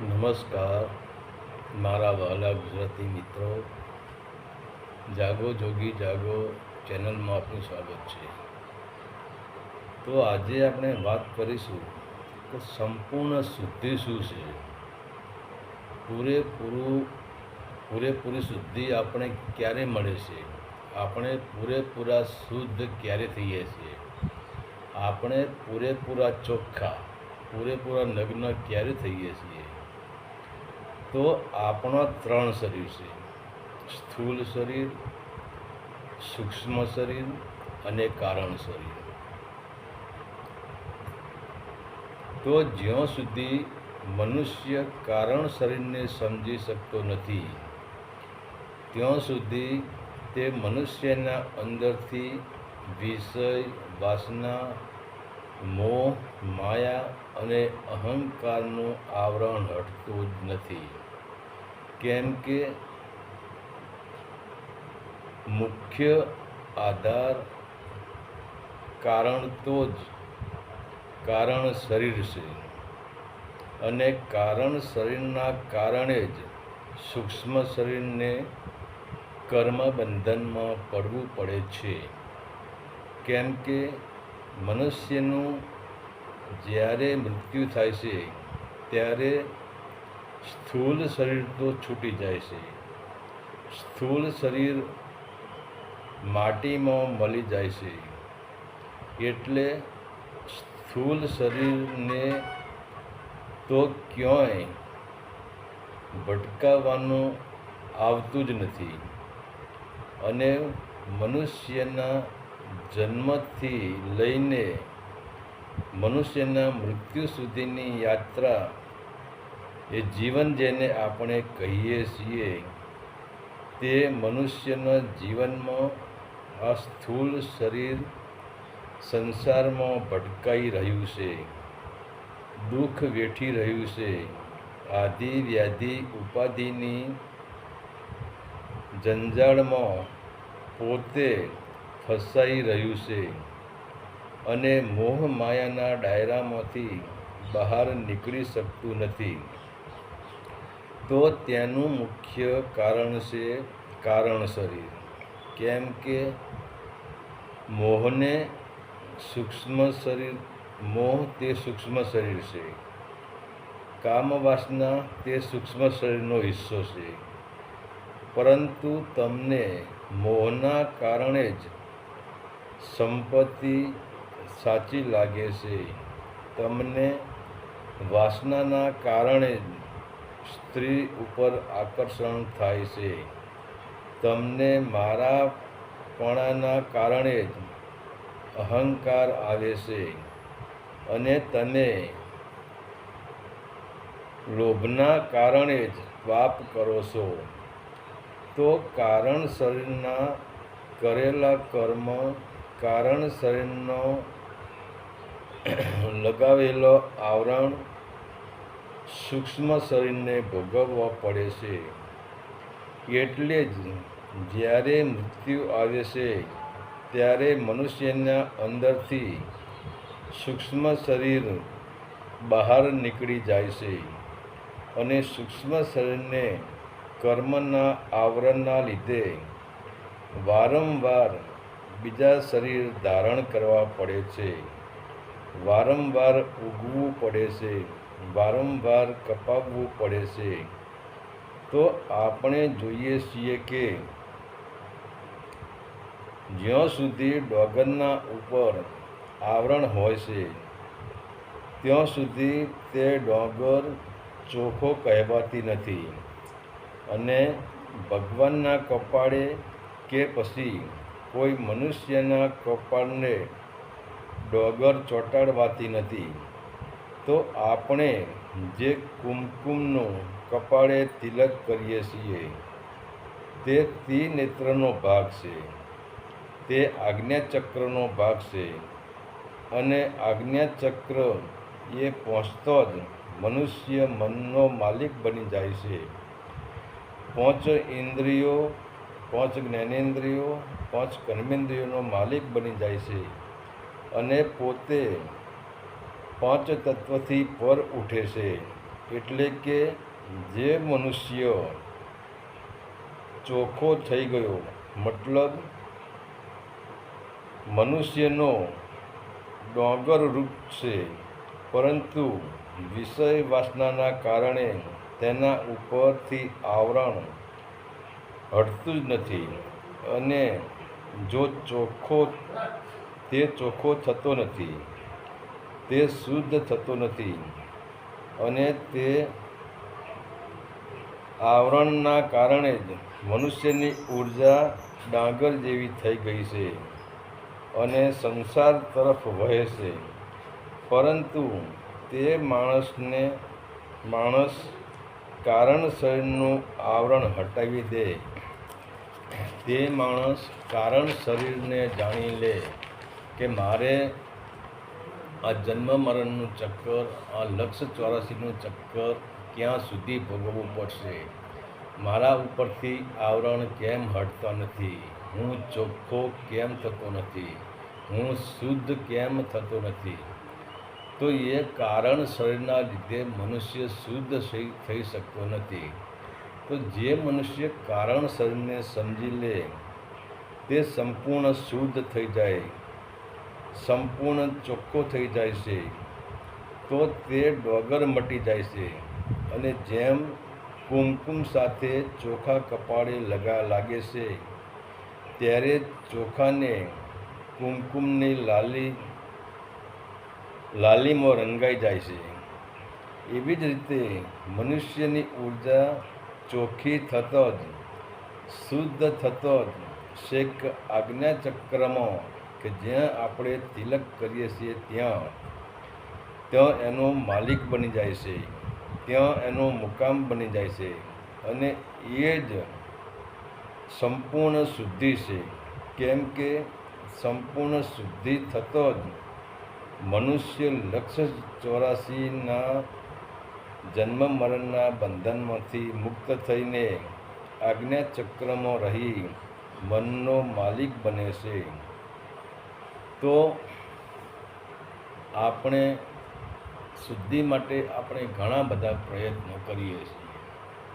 નમસ્કાર. મારા વહાલા ગુજરાતી મિત્રો, જાગો જોગી, જાગો ચેનલમાં આપનું સ્વાગત છે. તો આજે આપણે વાત કરીશું કે સંપૂર્ણ શુદ્ધિ શું છે? પૂરેપૂરું, પૂરેપૂરી શુદ્ધિ આપણે ક્યારે મળે છે? આપણે પૂરેપૂરા શુદ્ધ ક્યારે થઈએ છીએ? આપણે પૂરેપૂરા ચોખ્ખા, પૂરેપૂરા નગ્ન ક્યારે થઈએ છીએ? તો આપણા ત્રણ શરીર છે. સ્થૂલ શરીર, સૂક્ષ્મ શરીર અને કારણ શરીર. તો જ્યાં સુધી મનુષ્ય કારણ શરીરને સમજી શકતો નથી, ત્યાં સુધી તે મનુષ્યના અંદરથી વિષય, વાસના મોહ, માયા અને અહંકારનું આવરણ હટતું જ નથી. કેમ કે મુખ્ય આધાર કારણ તો જ કારણ શરીર છે અને કારણ શરીરના કારણે જ સૂક્ષ્મ શરીરને કર્મ બંધનમાં પડવું પડે છે. કેમ કે મનુષ્યનું જ્યારે મૃત્યુ થાય છે, ત્યારે સ્થૂલ શરીર તો છૂટી જાય છે. સ્થૂલ શરીર માટીમાં મળી જાય છે. એટલે સ્થૂલ શરીરને તો ક્યાંય ભટકાવવાનું આવતું જ નથી. અને મનુષ્યના જન્મથી લઈને મનુષ્યના મૃત્યુ સુધીની યાત્રા એ જીવન જેને આપણે કહીએ છીએ, તે મનુષ્યના જીવનમાં આ સ્થૂળ શરીર સંસારમાં ભટકાઈ રહ્યું છે, દુઃખ વેઠી રહ્યું છે, આદિ વ્યાધિ ઉપાધિની જંજાળમાં પોતે ફસાઈ રહ્યું છે. અને મોહ માયાના ડાયરામાંથી બહાર નીકળી શકતું નથી. તો તેનું મુખ્ય કારણ છે કારણ શરીર. કેમ કે મોહને સૂક્ષ્મ શરીર, મોહ તે સૂક્ષ્મ શરીર છે. કામવાસના તે સૂક્ષ્મ શરીરનો હિસ્સો છે. પરંતુ તમને મોહના કારણે જ સંપત્તિ સાચી લાગે છે. તમને વાસનાના કારણે સ્ત્રી ઉપર આકર્ષણ થાય છે. તમને મારાપણાના કારણે જ અહંકાર આવે છે અને તમે લોભના કારણે જ પાપ કરો છો. તો કારણ શરીરના કરેલા કર્મ કારણ શરીરનો લગાવેલો આવરણ સૂક્ષ્મ શરીરને ભોગવવા પડે છે. એટલે જ જ્યારે મૃત્યુ આવે છે, ત્યારે મનુષ્યના અંદરથી સૂક્ષ્મ શરીર બહાર નીકળી જાય છે અને સૂક્ષ્મ શરીરને કર્મના આવરણના લીધે વારંવાર બીજા શરીર ધારણ કરવા પડે છે. વારંવાર ઉગવું પડે છે. વારંવાર કપાવવું પડે છે. તો આપણે જોઈએ છીએ કે જ્યાં સુધી ડોગરના ઉપર આવરણ હોય છે, ત્યાં સુધી તે ડોગર ચોખ્ખો કહેવાતી નથી અને ભગવાનના કપાળે કે પછી કોઈ મનુષ્યના કપાળને ડોગર ચોંટાડવાતી નથી. તો આપણે જે કુમકુમનું કપાળે તિલક કરીએ છીએ, તે ત્રિનેત્રનો ભાગ છે. તે આજ્ઞાચક્રનો ભાગ છે અને આજ્ઞાચક્ર એ પહોંચતો જ મનુષ્ય મનનો માલિક બની જાય છે. પાંચ ઇન્દ્રિયો પાંચ જ્ઞાનેન્દ્રિયો, પાંચ કર્મેન્દ્રિયોનો માલિક બની જાય છે અને પોતે પાંચ તત્વથી પર ઉઠે છે. એટલે કે જે મનુષ્ય ચોખ્ખો થઈ ગયો, મતલબ મનુષ્યનો ડોંગર રૂપ છે, પરંતુ વિષય વાસનાના કારણે તેના ઉપરથી આવરણ હટતું જ નથી. અને જો ચોખ્ખો, તે ચોખ્ખો થતો નથી. તે શુદ્ધ થતો નથી. અને તે આવરણના કારણે જ મનુષ્યની ઊર્જા ડાંગર જેવી થઈ ગઈ છે અને સંસાર તરફ વહે છે. પરંતુ તે માણસને, માણસ કારણ શરીરનું આવરણ હટાવી દે. તે માણસ કારણ શરીરને જાણી લે કે મારે આ જન્મ મરણનું ચક્કર, આ લક્ષ ચોરાસીનું ચક્કર ક્યાં સુધી ભોગવવું પડશે? મારા ઉપરથી આવરણ કેમ હટતા નથી? હું ચોખ્ખો કેમ થતો નથી? હું શુદ્ધ કેમ થતો નથી? તો એ કારણ શરીરના લીધે મનુષ્ય શુદ્ધ થઈ થઈ શકતો નથી. તો જે મનુષ્ય કારણ શરીરને સમજી લે, તે સંપૂર્ણ શુદ્ધ થઈ જાય, સંપૂર્ણ ચોખ્ખો થઈ જાય છે, તો તે ડોગર મટી જાય છે. અને જેમ કુમકુમ સાથે ચોખા કપાળે લગા લાગે છે, ત્યારે ચોખાને કુમકુમની લાલી, લાલીમાં રંગાઈ જાય છે. એવી જ રીતે મનુષ્યની ઊર્જા ચોખ્ખી થતો જ, શુદ્ધ થતો જ શેખ આજ્ઞાચક્રમાં કે જ્યાં આપણે તિલક કરીએ છીએ ત્યાં ત્યાં એનો માલિક બની જાય છે, ત્યાં એનો મુકામ બની જાય છે અને એ જ સંપૂર્ણ શુદ્ધિ છે. કેમ કે સંપૂર્ણ શુદ્ધિ થતો જ મનુષ્ય લક્ષ ચોરાસીના જન્મ મરણના બંધનમાંથી મુક્ત થઈને આજ્ઞાચક્રમાં રહી મનનો માલિક બને છે. તો આપણે શુદ્ધિ માટે આપણે ઘણા બધા પ્રયત્નો કરીએ છીએ.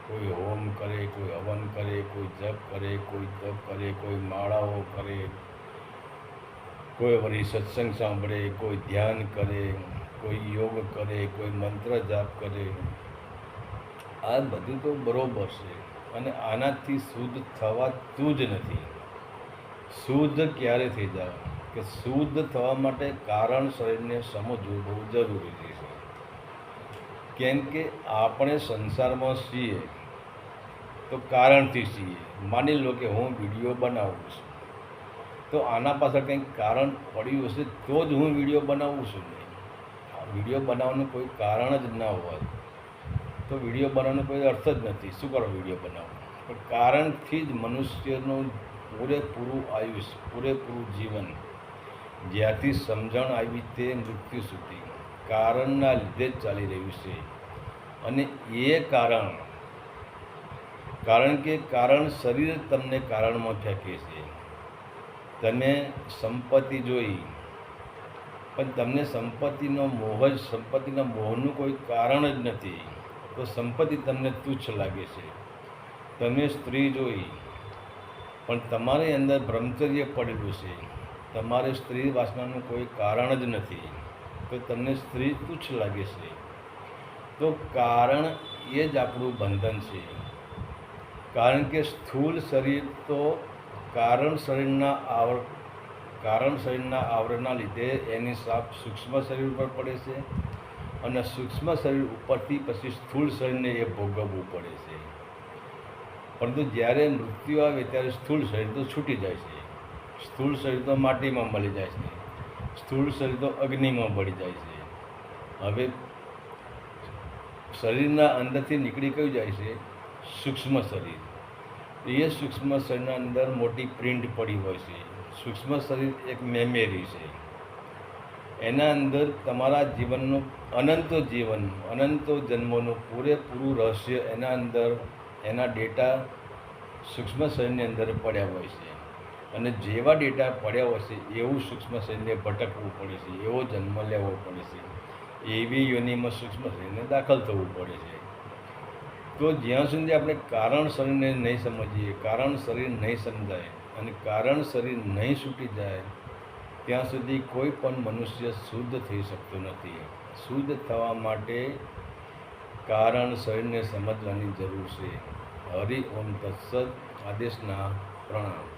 કોઈ હોમ કરે, કોઈ હવન કરે, કોઈ જપ કરે, કોઈ તપ કરે, કોઈ માળાઓ કરે, કોઈ વળી સત્સંગ સાંભળે, કોઈ ધ્યાન કરે. કોઈ યોગ કરે, કોઈ મંત્ર જાપ કરે. આ બધું તો બરોબર છે. અને આનાથી શુદ્ધ થવાતું જ નથી. શુદ્ધ ક્યારે થઈ જાય? કે શુદ્ધ થવા માટે કારણ શરીરને સમજવું બહુ જરૂરી છે. કેમ કે આપણે સંસારમાં છીએ, તો કારણથી છીએ. માની લો કે હું વીડિયો બનાવું છું. તો આના પાછળ કંઈક કારણ પડ્યું હશે, તો જ હું વીડિયો બનાવું છું વીડિયો બનાવવાનું કોઈ કારણ જ ના હોય, તો વીડિયો બનાવવાનો કોઈ અર્થ જ નથી. શું કરો વીડિયો બનાવો પણ કારણથી જ મનુષ્યનું પૂરેપૂરું આયુષ્ય પૂરેપૂરું જીવન, જ્યાંથી સમજણ આવી તે મૃત્યુ સુધી, કારણના લીધે જ ચાલી રહ્યું છે. અને એ કારણ કારણ કે કારણ શરીર તમને કારણમાં ફેંકે છે. તમે સંપત્તિ જોઈ પણ તમને સંપત્તિનો મોહ જ, સંપત્તિના મોહનું કોઈ કારણ જ નથી. તો સંપત્તિ તમને તુચ્છ લાગે છે. તમે સ્ત્રી જોઈ, પણ તમારી અંદર બ્રહ્મચર્ય પડેલું છે. તમારે સ્ત્રી વાસનાનું કોઈ કારણ જ નથી. તો તમને સ્ત્રી તુચ્છ લાગે છે. તો કારણ એ જ આપણું બંધન છે. કારણ કે સ્થૂળ શરીર તો કારણ શરીરના આવર કારણ શરીરના આવરણના લીધે એની સાપ સૂક્ષ્મ શરીર ઉપર પડે છે અને સૂક્ષ્મ શરીર ઉપરથી પછી સ્થૂળ શરીરને એ ભોગવવું પડે છે. પરંતુ જ્યારે મૃત્યુ આવે ત્યારે સ્થૂળ શરીર તો છૂટી જાય છે. સ્થૂળ શરીર તો માટીમાં મળી જાય છે. સ્થૂળ શરીર તો અગ્નિમાં બળી જાય છે. હવે શરીરના અંદરથી નીકળી કયું જાય છે? સૂક્ષ્મ શરીર. એ સૂક્ષ્મ શરીરના અંદર મોટી પ્રિન્ટ પડી હોય છે. સૂક્ષ્મ શરીર એક મેમેરી છે. એના અંદર તમારા જીવનનું અનંતો જીવન, અનંતો જન્મોનું પૂરેપૂરું રહસ્ય એના અંદર, એના ડેટા સૂક્ષ્મ શરીરની અંદર પડ્યા હોય છે. અને જેવા ડેટા પડ્યા હોય છે, એવું સૂક્ષ્મ શરીરને ભટકવું પડે છે, એવો જન્મ લેવો પડે છે. એવી યોનિમાં સૂક્ષ્મ શરીરને દાખલ થવું પડે છે. તો જ્યાં સુધી આપણે કારણ શરીરને નહીં સમજીએ, કારણ શરીર નહીં સમજાય અને કારણ શરીર નહીં છૂટી જાય, ત્યાં સુધી કોઈ પણ મનુષ્ય શુદ્ધ થઈ શકતો નથી. શુદ્ધ થવા માટે કારણ શરીરને સમજવાની જરૂર છે. હરિ ઓમ તત્સદ આદેશના પ્રણામ.